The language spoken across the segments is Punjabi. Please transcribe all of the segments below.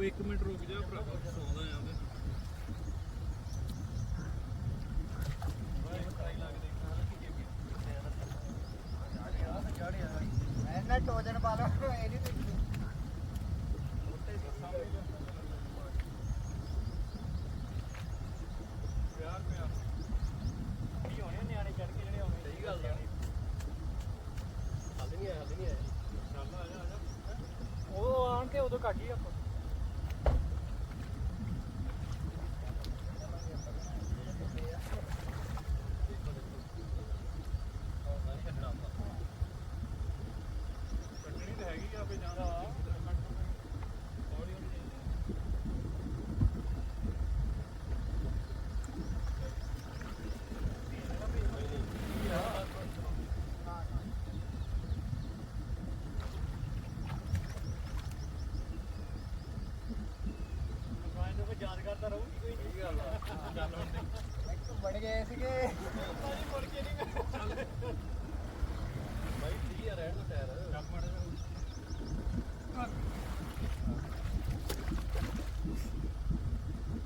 ਉਹ 1 ਮਿੰਟ ਰੁਕ ਜਾ ਭਰਾ ਸੌਂਦਾ ਆ ਉਹਦੇ ਐਨਾ ਟੋਜਨ ਪਾ ਲਓ ਇਹ ਨਹੀਂ ਦਿਖਦੀ ਪਿਆਰ ਪਿਆਰ ਕੀ ਹੋਣੇ ਨਿਆਣੇ ਚੜ ਕੇ ਜਿਹੜੇ ਆਉਣੇ ਸਹੀ ਗੱਲ ਆ ਹੱਲ ਨਹੀਂ ਆਇਆ ਹੱਲ ਨਹੀਂ ਆਇਆ ਚੱਲ ਆ ਜਾ ਆ ਜਾ ਉਹ ਆਣ ਕੇ ਉਦੋਂ ਕੱਢ ਹੀ ਆਪਾਂ ਕੱਢਣੀ ਤਾਂ ਹੈਗੀ ਆ ਫੇ ਜਾਂਦਾ ਹੌਲੀ ਹੌਲੀ ਨੂੰ ਕੋਈ ਯਾਦ ਕਰਦਾ ਰਹੂਗੀ ਕੋਈ ਨਹੀਂ ਗੱਲ ਆ ਚੱਲ ਇੱਕ ਬੜ ਗਏ ਸੀਗੇ ਭਾਜੀ ਮੁੜ ਕੇ ਨਹੀਂ ਚੱਲ ਬਾਈ ਠੀਕ ਆ ਰਹਿਣ ਦੋ ਟਾਇਰ ਚੱਲ ਮਾੜਾ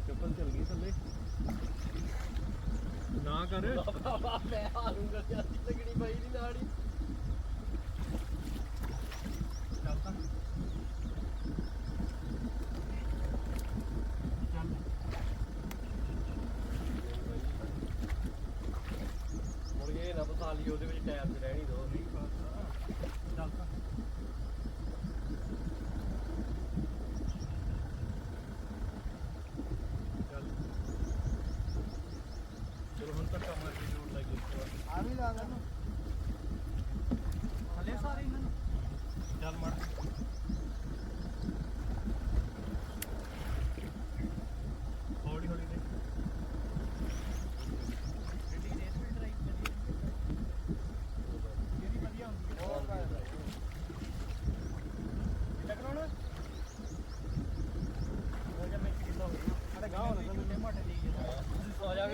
ਚੱਪਲ ਚੱਲ ਗਈ ਥੱਲੇ ਨਾ ਕਰ ਮੈਂ ਹਾਰੂੰਗਾ ਜਿਆਦੀ ਲੱਗਣੀ ਪਈ ਨਹੀਂ ਨਾਲ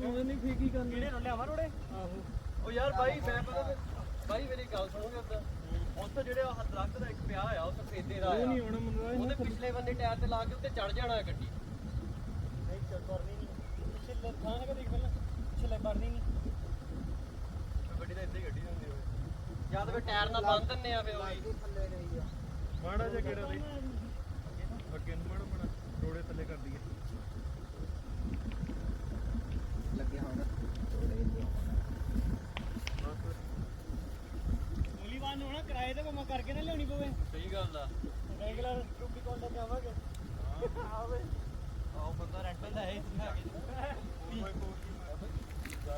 ਉਹਨੇ ਨਹੀਂ ਫੇਕੀ ਕਰਨੀ? ਕਿਹੜੇ ਰੋਲੇ ਆਵਾ ਰੋੜੇ? ਆਹੋ। ਉਹ ਯਾਰ ਬਾਈ ਮੈਂ ਪਤਾ ਤੇ- ਬਾਈ ਮੇਰੀ ਗੱਲ ਸੁਣੋਗੇ ਉੱਧਰ ਉੱਥੇ ਜਿਹੜੇ ਆਹ ਦਰਖਤ ਦਾ ਇੱਕ ਪਿਆ ਹੋਇਆ ਉਹ ਸਫੇਦੇ ਦਾ ਉਹ ਨਹੀਂ ਆ ਹੋਣਾ ਮਨਰਾਜ ਉਹਦੇ ਪਿਛਲੇ ਬੰਨੇ ਟਾਇਰ ਤੇ ਲਾ ਕੇ ਉੱਤੇ ਚੜ ਜਾਣਾ ਗੱਡੀ। ਨਹੀਂ ਚੱਲ ਕਰਨੀ ਨਹੀਂ। ਪਿੱਛੇ ਥਾਂ ਨਾ ਦੇਖ ਪਹਿਲਾਂ। ਪਿੱਛੇ ਕਰਨੀ ਨਹੀਂ। ਗੱਡੀ ਤਾਂ ਇੱਥੇ ਹੀ ਗੱਡੀ ਹੁੰਦੀ ਹੋਵੇ। ਜਾਂ ਤਾਂ ਫਿਰ ਟਾਇਰ ਨਾਲ ਬੰਨ ਦਿੰਨੇ ਆ ਫੇ ਉਹੀ। ਥੱਲੇ ਰਹੀ ਆ। ਮਾੜਾ ਜਿਹਾ ਕਿਹੜਾ ਦੇ ਅੱਗੇ ਨੂੰ ਮਾੜਾ ਮਾੜਾ ਰੋੜੇ ਥੱਲੇ ਕਰ ਦਈਏ ਲੱਗਿਆ ਹੁਣ ਗੋਲੀਬਾਨ ਹੋਣਾ ਕਿਰਾਏ ਤੇ ਮੈਂ ਕਰਕੇ ਨਾ ਲਿਆਉਣੀ ਪਵੇ। ਸਹੀ ਗੱਲ ਆ। ਰੈਗੂਲਰ ਰੂਬੀ ਕੋਲ ਤੇ ਜਾਵਾਂਗੇ ਆਵੇ ਆਹ ਬੰਦਾ ਰੈਂਟਲ ਦਾ ਹੈ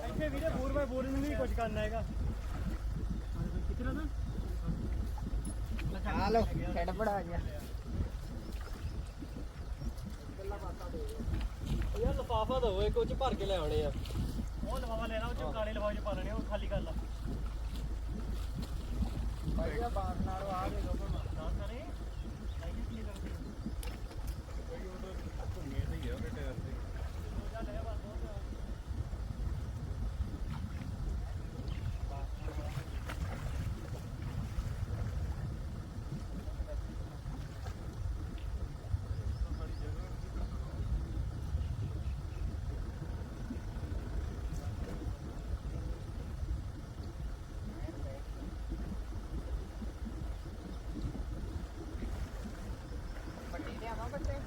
ਇੱਥੇ ਵੀਰੇ 4x4 ਨੂੰ ਵੀ ਕੁਝ ਕਰਨਾ ਹੈਗਾ। ਕਿਤਨਾ ਦਾ ਆ ਲੋ ਛੱਡ ਬੜਾ ਗਿਆ ਯਾਰ ਲਫਾਫਾ ਦੋ ਇੱਕ ਉਹ ਚ ਭਰ ਕੇ ਲੈ ਆਉਣੇ ਆ। ਉਹ ਲਵਾਵਾ ਲੈਣਾ ਉਹ ਚ ਕਾਲੇ ਲਵਾਵੇ ਚ ਪਾ ਲੈਣੇ ਉਹ ਖਾਲੀ ਕਰ ਲਾ। ਭਾਈ ਆ ਬਾਸ ਨਾਲ ਆ ਗਏ ਲੋਕਾਂ ਨਾ ਕਰੇ ਆਈ ਕੀ ਕਰਦੀ ਕੋਈ ਉਹਦਾ ਘੁੰਮੇ ਤੇ ਹੀ ਆ ਉਹਦੇ ਟਾਇਰ ਤੇ ਜਾ ਲੈ ਬਸ ਵੱਡੀ ਨੇ ਆਵਾ ਬੱਚੇ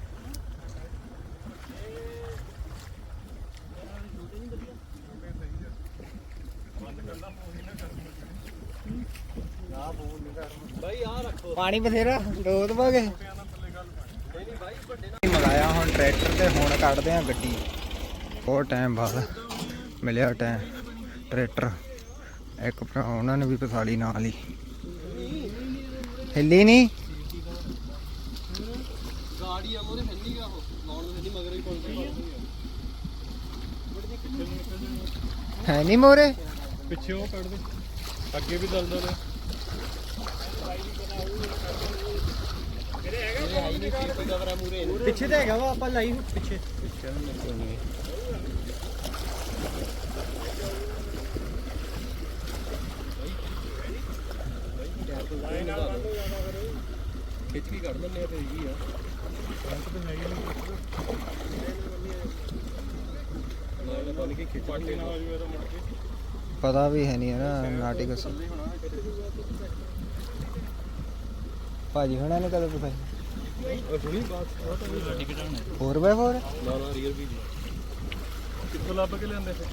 ਬਾਈ ਆ ਰੱਖੋ ਪਾਣੀ ਬਥੇਰਾ ਰੋਦ ਬਾਗੇ ਨਹੀਂ ਨਹੀਂ ਬਾਈ ਵੱਡੇ ਨਾਲ ਮੰਗਾਇਆ ਹੁਣ ਟਰੈਕਟਰ ਤੇ ਹੁਣ ਕੱਢਦੇ ਆ ਗੱਡੀ। ਬਹੁਤ ਟਾਈਮ ਬਾਅਦ ਮਿਲਿਆ ਟਾਈਮ ਟਰੈਕਟਰ। ਇੱਕ ਭਰਾ ਉਹਨਾਂ ਨੇ ਵੀ ਪਸਾਲੀ ਨਾਲ ਹੀ। ਹਿੱਲੀ ਨਹੀਂ ਗਾਰਡ ਆ ਮੋਰੇ ਹੈ ਨਹੀਂਗਾ ਉਹ ਲਾਉਣ ਨੂੰ ਹੈ ਨਹੀਂ ਮਗਰ ਹੀ ਕੋਲ ਹੈ ਨਹੀਂ ਮੋਰੇ? ਪਿੱਛੇ ਉਹ ਕੱਢ ਦੇ ਅੱਗੇ ਵੀ ਦਲਦਲ ਹੈ ਪਿੱਛੇ ਤਾਂ ਹੈਗਾ ਵਾ, ਆਪਾਂ ਲਾਈ ਪਿੱਛੇ। ਖਿੱਚ ਕੇ ਕੱਢ ਲੈਂਦੇ ਤੇ ਇਹੀ ਆ ਨਾਲ ਬਣ ਕੇ ਖਿੱਚ ਕੇ ਨਾ ਆਜੂ ਇਹਦਾ ਮੁੜ ਕੇ ਪਤਾ ਵੀ ਹੈ ਨਹੀਂ ਨਾ ਨਾਟਿਕਸ ਭਾਜੀ ਹੁਣਾਂ ਨੇ ਕਦੋਂ ਪਸਾਈ ਉਹ ਉਹ ਗੱਡੀ ਘਟਾਉਣਾ 4x4 ਨਾ ਨਾ ਰੀਅਰ ਵੀ ਕਿੱਥੋਂ ਲੱਭ ਕੇ ਲਿਆਂਦੇ ਫਿਰ?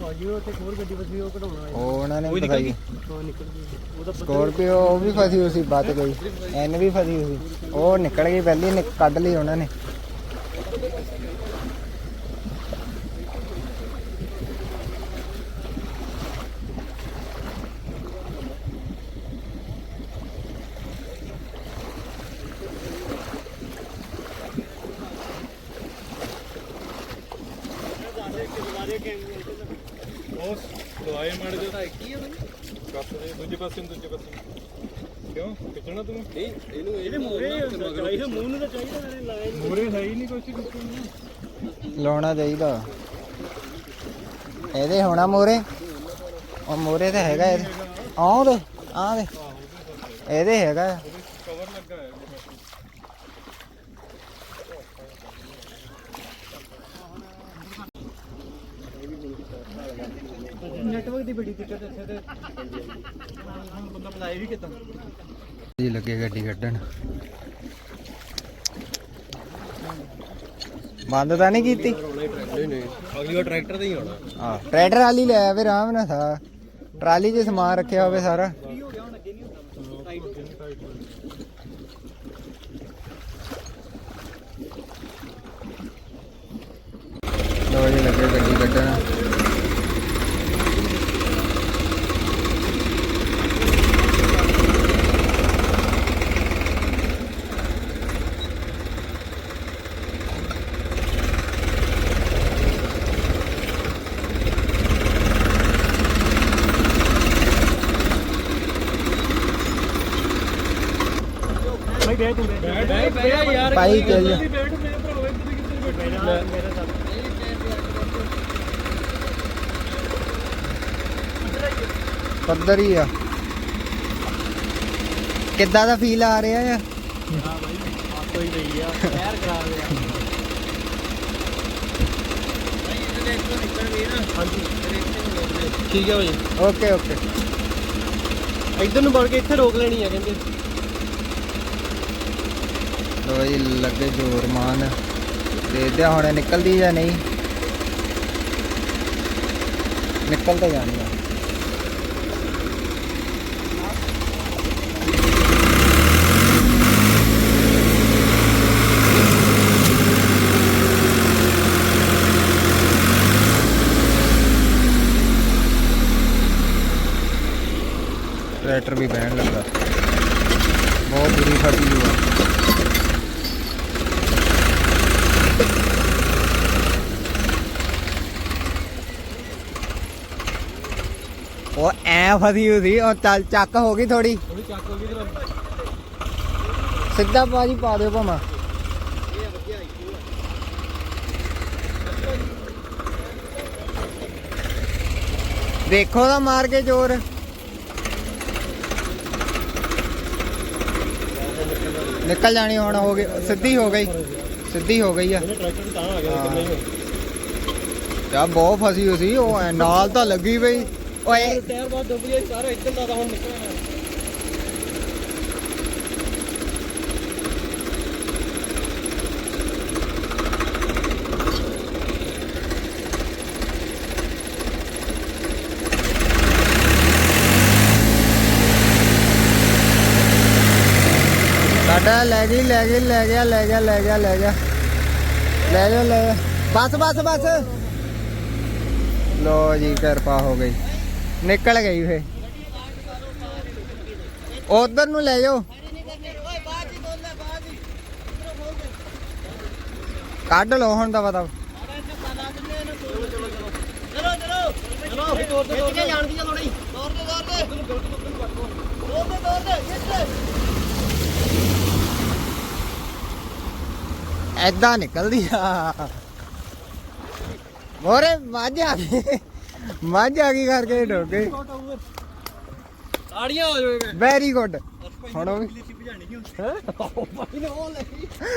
ਭਾਜੀ ਉਹ ਤੇ ਹੋਰ ਗੱਡੀ ਬਸੀ ਉਹ ਕਢਾਉਣਾ ਉਹ ਉਹਨਾਂ ਨੇ ਪਸਾਈ ਹਾਂ ਨਿਕਲ ਗਈ। ਉਹਦਾ ਸਕੋਰਪੀਓ ਉਹ ਵੀ ਫਸੀ ਹੋਈ ਸੀ ਬਚ ਗਈ। ਐਨ ਵੀ ਫਸੀ ਹੋਈ ਸੀ। ਉਹ ਨਿਕਲ ਗਈ ਪਹਿਲੀ ਕੱਢ ਲਈ ਉਹਨਾਂ ਨੇ। ਉਹ ਦਵਾਈ ਮੜ ਜਾ ਕੀ ਆ ਬਈ ਕੱਸ ਦੇ ਦੂਜੇ ਪਾਸੇ ਨੂੰ ਦੂਜੇ ਪਾਸੇ ਨੂੰ। ਕਿਉਂ? ਖਿੱਚਣਾ ਤੂੰ? ਨਹੀਂ ਇਹਨੂੰ ਇਹਦੇ ਮੂਰੇ ਚਾਹੀਦਾ ਮੂੰਹ ਨੂੰ ਤਾਂ ਚਾਹੀਦਾ ਨਾਲੇ ਲਾਏ ਮੂਰੇ ਹੈ ਹੀ ਨਹੀਂ ਕੁਛ ਕਿੱਥੇ ਲਾਉਣਾ ਚਾਹੀਦਾ। ਇਹਦੇ ਹੋਣਾ ਮੋਰੇ ਉਹ ਮੋਰੇ ਤੇ ਹੈਗਾ ਇਹਦੇ। ਆਹ ਦੇ ਆਹ ਦੇ। ਇਹਦੇ ਹੈਗਾ। ਆ। ਕਵਰ ਲੱਗਾ ਹੈ ਨੈਟਵਰਕ ਦੀ ਬੜੀ ਦਿੱਕਤ ਇੱਥੇ ਤੇ। ਹੁਣ ਬੰਦਾ ਬੁਲਾਏ ਵੀ ਕਿਦਾਂ ਜੀ ਲੱਗੇ ਗੱਡੀ ਕੱਢਣ। ਬੰਦ ਤਾਂ ਨਹੀਂ ਕੀਤੀ? ਅਗਲੀ ਵਾਰ ਟਰੈਕਟਰ ਤੇ ਹੀ ਆਉਣਾ। ਆ ਟਰੈਕਟਰ ਵਾਲੀ ਲੈ ਆਵੇ ਆਰਾਮ ਨਾਲ ਸਾ ਟਰਾਲੀ 'ਚ ਸਮਾਨ ਰੱਖਿਆ ਹੋਵੇ ਸਾਰਾ। ਹੋ ਲੋ ਜੀ ਲੱਗੇ ਗੱਡੀ ਕੱਢਣ ਭਾਈ ਬੈਠ ਤੂੰ ਬੈਠ ਭਾਈ ਚੱਲ ਜਾ। ਤਾਂ ਪੱਧਰ ਹੀ ਆ। ਕਿੱਦਾਂ ਦਾ ਫੀਲ ਆ ਰਿਹਾ ਆ? ਹਾਂ ਭਾਈ ਆਪੋ ਹੀ ਗਈ ਆ। ਸ਼ਹਿਰ ਕਰਾ ਇਹਦੇ ਤੋਂ ਨਿਕਲ ਗਈ ਨਾ ਹਾਂਜੀ। ਠੀਕ ਹੈ ਭਾਈ ਓਕੇ ਓਕੇ। ਇੱਧਰ ਨੂੰ ਬਣ ਕੇ ਇੱਥੇ ਰੋਕ ਲੈਣੀ ਆ ਕਹਿੰਦੇ। ਲੋ ਜੀ, ਲੱਗੇ ਜ਼ੋਰ ਮਾਨ ਦੇਖਦੇ ਹੁਣ ਨਿਕਲਦੀ ਜਾਂ ਨਹੀਂ। ਨਿਕਲ ਤਾਂ ਜਾਣੀ ਆ। ਟਰੈਕਟਰ ਵੀ ਬਹਿਣ ਲੱਗਾ। ਬਹੁਤ ਬੁਰੀ ਫਸੀ ਹੋਈ ਐ ਫਸੀ ਹੋਈ ਸੀ ਉਹ ਚੱਲ ਚੱਕ ਹੋ ਗਈ ਥੋੜੀ ਥੋੜੀ ਚੱਕ ਹੋ ਗਈ ਤੇ ਸਿੱਧਾ ਬਾਜੀ ਪਾ ਦਿਓ ਆਈ ਦੇਖੋ ਤਾਂ ਮਾਰ ਕੇ ਜ਼ੋਰ। ਨਿਕਲ ਜਾਣੀ ਹੁਣ ਹੋ ਗਈ ਸਿੱਧੀ ਹੋ ਗਈ। ਸਿੱਧੀ ਹੋ ਗਈ ਆ। ਇਹਨੇ ਟਰੈਕਟਰ ਤਾਂ ਆ ਗਿਆ ਹਾਂ। ਕਿੰਨੇ ਹੀ ਯਾ ਬਹੁਤ ਫਸੀ ਹੋਈ ਸੀ ਉਹ ਨਾਲ ਤਾਂ ਲੱਗੀ ਪਈ। ਓਏ ਟਾਇਰ ਬਹੁਤ ਡੁੱਬ ਗਿਆ ਸਾਰਾ ਇੱਧਰ ਦਾ ਤਾਂ ਹੁਣ ਨਿਕਲਿਆ ਸਾਡਾ ਲੈ ਗਈ ਲੈ ਗਈ ਲੈ ਗਿਆ ਲੈ ਗਿਆ ਲੈ ਗਿਆ ਲੈ ਗਿਆ ਲੈ ਜਾ ਲੈ ਜਾ। ਬਸ ਬਸ ਬਸ ਲੋ ਜੀ ਕਿਰਪਾ ਹੋ ਗਈ ਨਿਕਲ ਗਈ ਫੇ। ਉਧਰ ਨੂੰ ਲੈ ਜਾਓ। ਕੱਢ ਲਓ ਹੁਣ ਦਾ ਪਤਾ ਚਲੋ ਐਦਾਂ ਨਿਕਲਦੀ ਆ। ਮੋਰੇ ਮੱਝ ਆ ਗਈ ਮੱਝ ਆ ਗਈ। ਕਰਕੇ ਡੋਗੇ ਆੜੀਆਂ ਹੋ ਜਾਵੇ ਵੈਰੀ ਗੁੱਡ ਹੁਣ ਉਹ ਹੈ?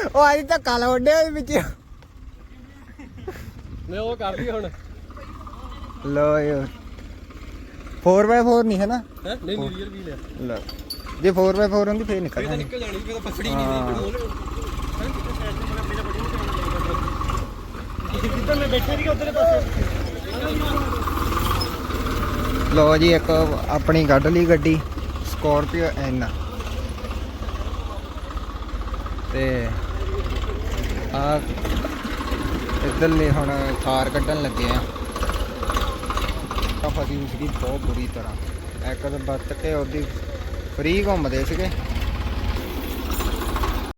ਉਹ ਅੱਜ ਤਾਂ ਕਾਲਾ ਉਹਦੇ ਵਿੱਚ। ਮੈਂ ਉਹ ਕਰ ਲਈ ਹੁਣ ਲੋ ਯਾਰ 4x4 ਨਹੀਂ ਹੈ ਨਾ ਹੈ? ਨਹੀਂ ਨਹੀਂ ਰੀਅਲ ਵੀ ਲਿਆ ਲੋ ਜੇ 4x4 ਹੁੰਦੀ ਫੇਰ ਨਿਕਲ ਜਾਣੀ। ਨਿਕਲ ਜਾਣੀ ਫੇਰ ਤਾਂ ਪਸੜੀ ਹਾਂ। ਨਹੀਂ ਜਿੱਦਾਂ ਮੈਂ ਬੈਠਾ ਸੀਗਾ ਉਧਰਲੇ ਪਾਸੇ? ਲੋ ਜੀ ਇੱਕ ਆਪਣੀ ਕੱਢ ਲਈ ਗੱਡੀ ਸਕੋਰਪੀਓ ਐਨ ਤੇ ਆ ਇਧਰਲੇ ਹੁਣ ਥਾਰ ਕੱਢਣ ਲੱਗੇ ਆ। ਤਾਂ ਫਸੀ ਸੀਗੀ ਬਹੁਤ ਬੁਰੀ ਤਰ੍ਹਾਂ। ਇੱਕ ਤਾਂ ਬੱਤ ਕੇ ਉਹਦੀ ਫਰੀ ਘੁੰਮਦੇ ਸੀਗੇ।